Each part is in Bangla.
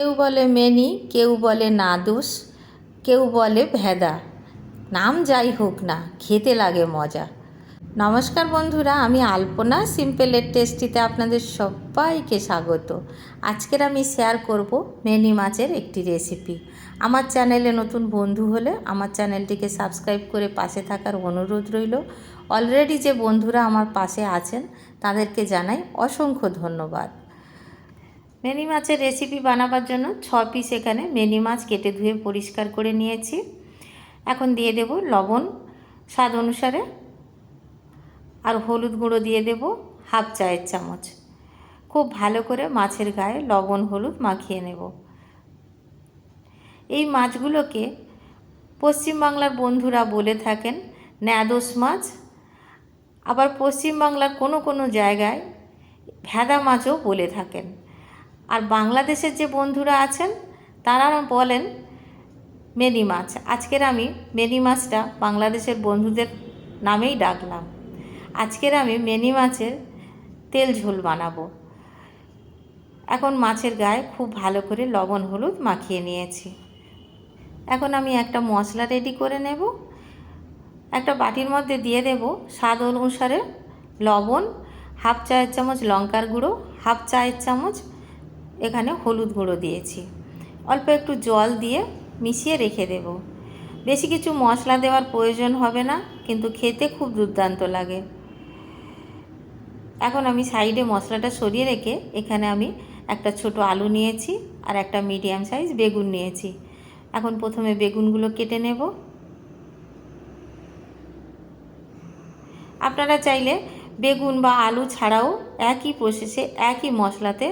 কেউ বলে মেনি, কেউ বলে নাদুস, কেউ বলে ভেদা। নাম যাই হোক না, খেতে লাগে মজা। নমস্কার বন্ধুরা, আমি আলপনা সিম্পলের টেস্টিতে আপনাদের সবাইকে স্বাগত। আজকের আমি শেয়ার করব মেনি মাছের একটি রেসিপি আমার চ্যানেলে নতুন বন্ধু হলে আমার চ্যানেলটিকে সাবস্ক্রাইব করে পাশে থাকার অনুরোধ রইল। অলরেডি যে বন্ধুরা আমার পাশে আছেন, তাদেরকে জানাই অসংখ্য ধন্যবাদ। মেনি মাছের রেসিপি বানাবার জন্য ছ পিস এখানে মেনি মাছ কেটে ধুয়ে পরিষ্কার করে নিয়েছি। এখন দিয়ে দেব লবণ, স্বাদ অনুসারে, আর হলুদ গুঁড়ো দিয়ে দেব হাফ চায়ের চামচ। খুব ভালো করে মাছের গায়ে লবণ, হলুদ মাখিয়ে নেব। এই মাছগুলোকে পশ্চিমবাংলার বন্ধুরা বলে থাকেন ন্যাদোস মাছ। আবার পশ্চিমবাংলার কোনো কোনো জায়গায় ভেদা মাছও বলে থাকেন। আর বাংলাদেশের যে বন্ধুরা আছেন তারা বলেন মেনি মাছ। আজকের আমি মেনি মাছটা বাংলাদেশের বন্ধুদের নামেই ডাকলাম। আজকের আমি মেনি মাছের তেল ঝোল বানাবো। এখন মাছের গায়ে খুব ভালো করে লবণ হলুদ মাখিয়ে নিয়েছি। এখন আমি একটা মশলা রেডি করে নেব। একটা বাটির মধ্যে দিয়ে দেব স্বাদ অনুসারে লবণ, হাফ চায়ের চামচ লঙ্কার গুঁড়ো, হাফ চায়ের চামচ এখানে হলুদ গুঁড়ো দিয়েছি। অল্প একটু জল দিয়ে মিশিয়ে রেখে দেব। বেশি কিছু মশলা দেওয়ার প্রয়োজন হবে না, কিন্তু খেতে খুব দুর্দান্ত লাগে। এখন আমি সাইডে মশলাটা সরিয়ে রেখে এখানে আমি একটা ছোট আলু নিয়েছি আর একটা মিডিয়াম সাইজ বেগুন নিয়েছি। এখন প্রথমে বেগুনগুলো কেটে নেব। আপনারা চাইলে বেগুন বা আলু ছাড়াও একই প্রসেসে একই মশলাতে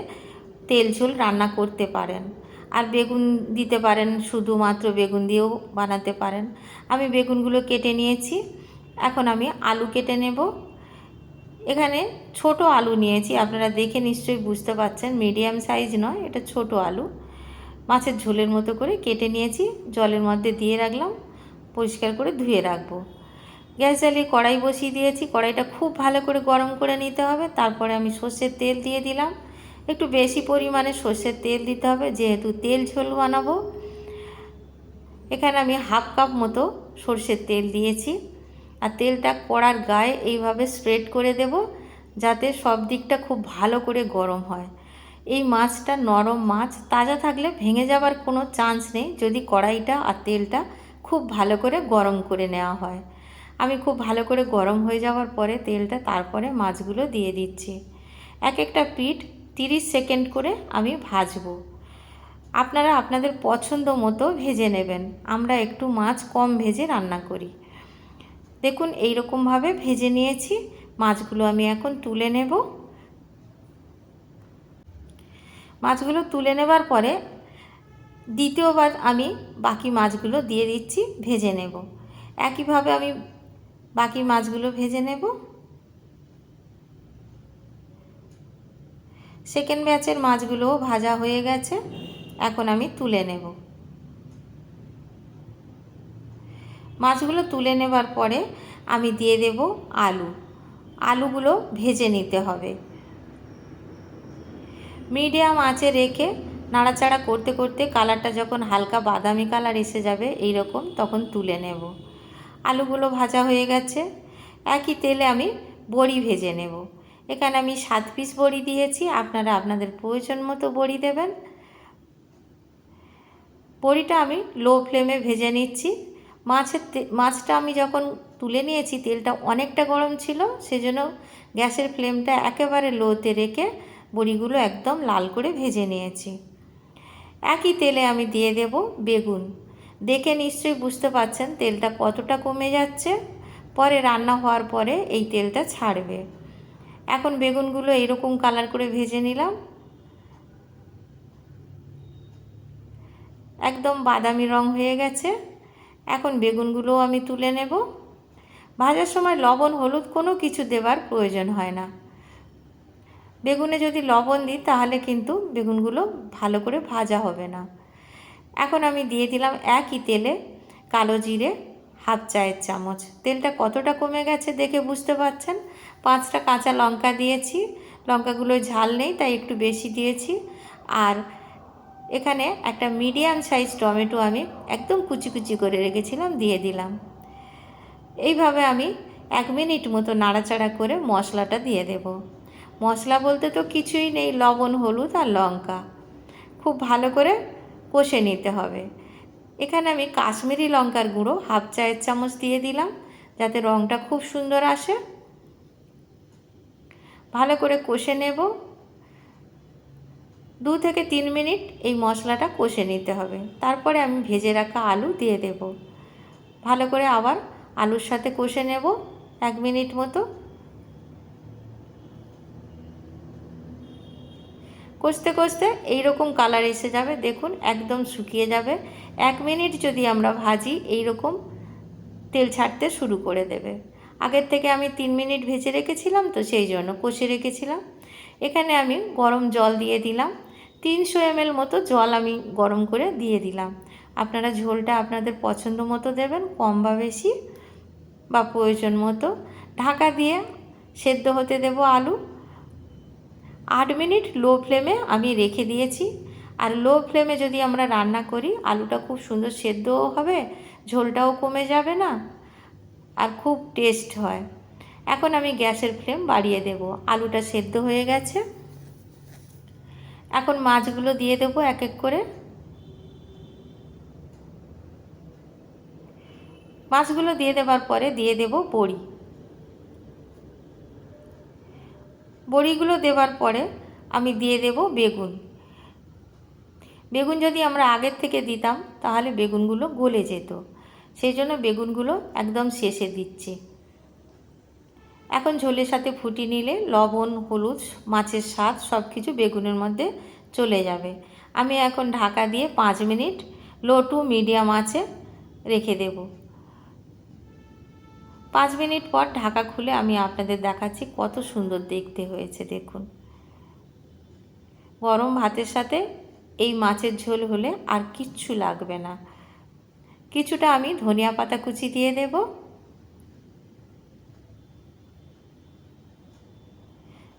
তেল ঝোল রান্না করতে পারেন। আর বেগুন দিতে পারেন, শুধুমাত্র বেগুন দিয়েও বানাতে পারেন। আমি বেগুনগুলো কেটে নিয়েছি। এখন আমি আলু কেটে নেব। এখানে ছোট আলু নিয়েছি। আপনারা দেখে নিশ্চয়ই বুঝতে পারছেন মিডিয়াম সাইজ নয়, এটা ছোট আলু। মাছের ঝোলের মতো করে কেটে নিয়েছি। জলের মধ্যে দিয়ে রাখলাম, পরিষ্কার করে ধুয়ে রাখব। গ্যাস জ্বালিয়ে কড়াই বসিয়ে দিয়েছি। কড়াইটা খুব ভালো করে গরম করে নিতে হবে। তারপরে আমি সর্ষের তেল দিয়ে দিলাম। একটু বেশি পরিমাণে সর্ষের তেল দিতে হবে, যেহেতু তেল ঝোল বানাবো। এখানে আমি হাফ কাপ মতো সর্ষের তেল দিয়েছি। আর তেলটা কড়ার গায়ে এইভাবে স্প্রেড করে দেব, যাতে সব দিকটা খুব ভালো করে গরম হয়। এই মাছটা নরম মাছ, তাজা থাকলে ভেঙে যাবার কোনো চান্স নেই, যদি কড়াইটা আর তেলটা খুব ভালো করে গরম করে নেওয়া হয়। আমি খুব ভালো করে গরম হয়ে যাওয়ার পরে তেলটা তারপরে মাছগুলো দিয়ে দিচ্ছি। এক একটা পিঠ তিরিশ সেকেন্ড করে আমি ভাজবো। আপনারা আপনাদের পছন্দ মতো ভেজে নেবেন। আমরা একটু মাছ কম ভেজে রান্না করি। দেখুন এই রকমভাবে ভেজে নিয়েছি। মাছগুলো আমি এখন তুলে নেব। মাছগুলো তুলে নেবার পরে দ্বিতীয়বার আমি বাকি মাছগুলো দিয়ে দিচ্ছি, ভেজে নেব। একইভাবে আমি বাকি মাছগুলো ভেজে নেব। সেকেন্ড ব্যাচের মাছগুলোও ভাজা হয়ে গেছে। এখন আমি তুলে নেব। মাছগুলো তুলে নেবার পরে আমি দিয়ে দেব আলু। আলুগুলো ভেজে নিতে হবে। মিডিয়াম আঁচে রেখে নাড়াচাড়া করতে করতে কালারটা যখন হালকা বাদামি কালার এসে যাবে এই রকম তখন তুলে নেব। আলুগুলো ভাজা হয়ে গেছে। একই তেলে আমি বড়ি ভেজে নেব। এখানে আমি সাত পিস বড়ি দিয়েছি, আপনারা আপনাদের প্রয়োজন মতো বড়ি দেবেন। বড়িটা আমি লো ফ্লেমে ভেজে নিচ্ছি। মাছের মাছটা আমি যখন তুলে নিয়েছি, তেলটা অনেকটা গরম ছিল, সেজন্য গ্যাসের ফ্লেমটা একেবারে লোতে রেখে বড়িগুলো একদম লাল করে ভেজে নিয়েছি। একই তেলে আমি দিয়ে দেব বেগুন। দেখে নিশ্চয়ই বুঝতে পারছেন তেলটা কতটা কমে যাচ্ছে। পরে রান্না হওয়ার পরে এই তেলটা ছাড়বে। এখন বেগুনগুলো এরকম কালার করে ভেজে নিলাম। একদম বাদামি রং হয়ে গেছে। এখন বেগুনগুলোও আমি তুলে নেব। ভাজার সময় লবণ, হলুদ কোনো কিছু দেবার প্রয়োজন হয় না। বেগুনে যদি লবণ দিই, তাহলে কিন্তু বেগুনগুলো ভালো করে ভাজা হবে না। এখন আমি দিয়ে দিলাম একই তেলে কালো জিরে হাফ চায়ের চামচ। তেলটা কতটা কমে গেছে দেখে বুঝতে পারছেন? পাঁচটা কাঁচা লঙ্কা দিয়েছি। লঙ্কাগুলো ঝাল নেই, তাই একটু বেশি দিয়েছি। আর এখানে একটা মিডিয়াম সাইজ টমেটো আমি একদম কুচি কুচি করে রেখেছিলাম, দিয়ে দিলাম। এইভাবে আমি এক মিনিট মতো নাড়াচাড়া করে মশলাটা দিয়ে দেব। মশলা বলতে তো কিছুই নেই, লবণ, হলুদ আর লঙ্কা। খুব ভালো করে কষে নিতে হবে। এখানে আমি কাশ্মীরি লঙ্কার গুঁড়ো হাফ চায়ের চামচ দিয়ে দিলাম, যাতে রঙটা খুব সুন্দর আসে। ভালো করে কষে নেব। দু থেকে তিন মিনিট এই মশলাটা কষে নিতে হবে। তারপরে আমি ভেজে রাখা আলু দিয়ে দেব। ভালো করে আবার আলুর সাথে কষে নেব, এক মিনিট মতো। কষতে কষতে এইরকম কালার এসে যাবে, দেখুন একদম শুকিয়ে যাবে। এক মিনিট যদি আমরা ভাজি এই রকম তেল ছাড়তে শুরু করে দেবে। আগের থেকে আমি তিন মিনিট ভেজে রেখেছিলাম তো সেই জন্য কষে রেখেছিলাম। এখানে আমি গরম জল দিয়ে দিলাম। তিনশো এমএল মতো জল আমি গরম করে দিয়ে দিলাম। আপনারা ঝোলটা আপনাদের পছন্দ মতো দেবেন, কম বা বেশি বা প্রয়োজন মতো। ঢাকা দিয়ে সেদ্ধ হতে দেব আলু। আট মিনিট লো ফ্লেমে আমি রেখে দিয়েছি। আর লো ফ্লেমে যদি আমরা রান্না করি, আলুটা খুব সুন্দর সেদ্ধও হবে, ঝোলটাও কমে যাবে না, আর খুব টেস্ট হয়। এখন আমি গ্যাসের ফ্লেম বাড়িয়ে দেব। আলুটা সেদ্ধ হয়ে গেছে। এখন মাছগুলো দিয়ে দেব এক এক করে। মাছগুলো দিয়ে দেওয়ার পরে দিয়ে দেব বড়ি। বড়িগুলো দেওয়ার পরে আমি দিয়ে দেব বেগুন। বেগুন যদি আমরা আগের থেকে দিতাম, তাহলে বেগুনগুলো গলে যেত। সেই জন্য বেগুনগুলো একদম শেষে দিচ্ছি। এখন ঝোলের সাথে ফুটি নিলে লবণ, হলুদ, মাছের স্বাদ সব কিছু বেগুনের মধ্যে চলে যাবে। আমি এখন ঢাকা দিয়ে পাঁচ মিনিট লো টু মিডিয়াম আছে রেখে দেব। পাঁচ মিনিট পর ঢাকা খুলে আমি আপনাদের দেখাচ্ছি কত সুন্দর দেখতে হয়েছে, দেখুন। গরম ভাতের সাথে এই মাছের ঝোল হলে আর কিচ্ছু লাগবে না। কিছুটা আমি ধনিয়া পাতা কুচি দিয়ে দেব।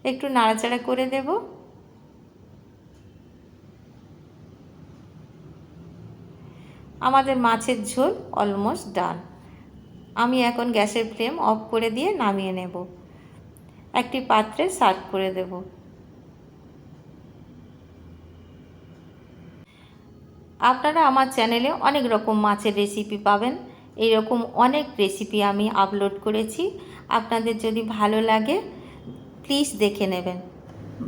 একটু নাড়াচাড়া করে দেব। আমাদের মাছের ঝোল অলমোস্ট ডান। আমি এখন গ্যাসের ফ্লেম অফ করে দিয়ে নামিয়ে নেব। একটি পাত্রে সার্ভ করে দেব। আপনারা আমার চ্যানেলে অনেক রকম মাছের রেসিপি পাবেন। এই রকম অনেক রেসিপি আমি আপলোড করেছি। আপনাদের যদি ভালো লাগে প্লিজ দেখে নেবেন।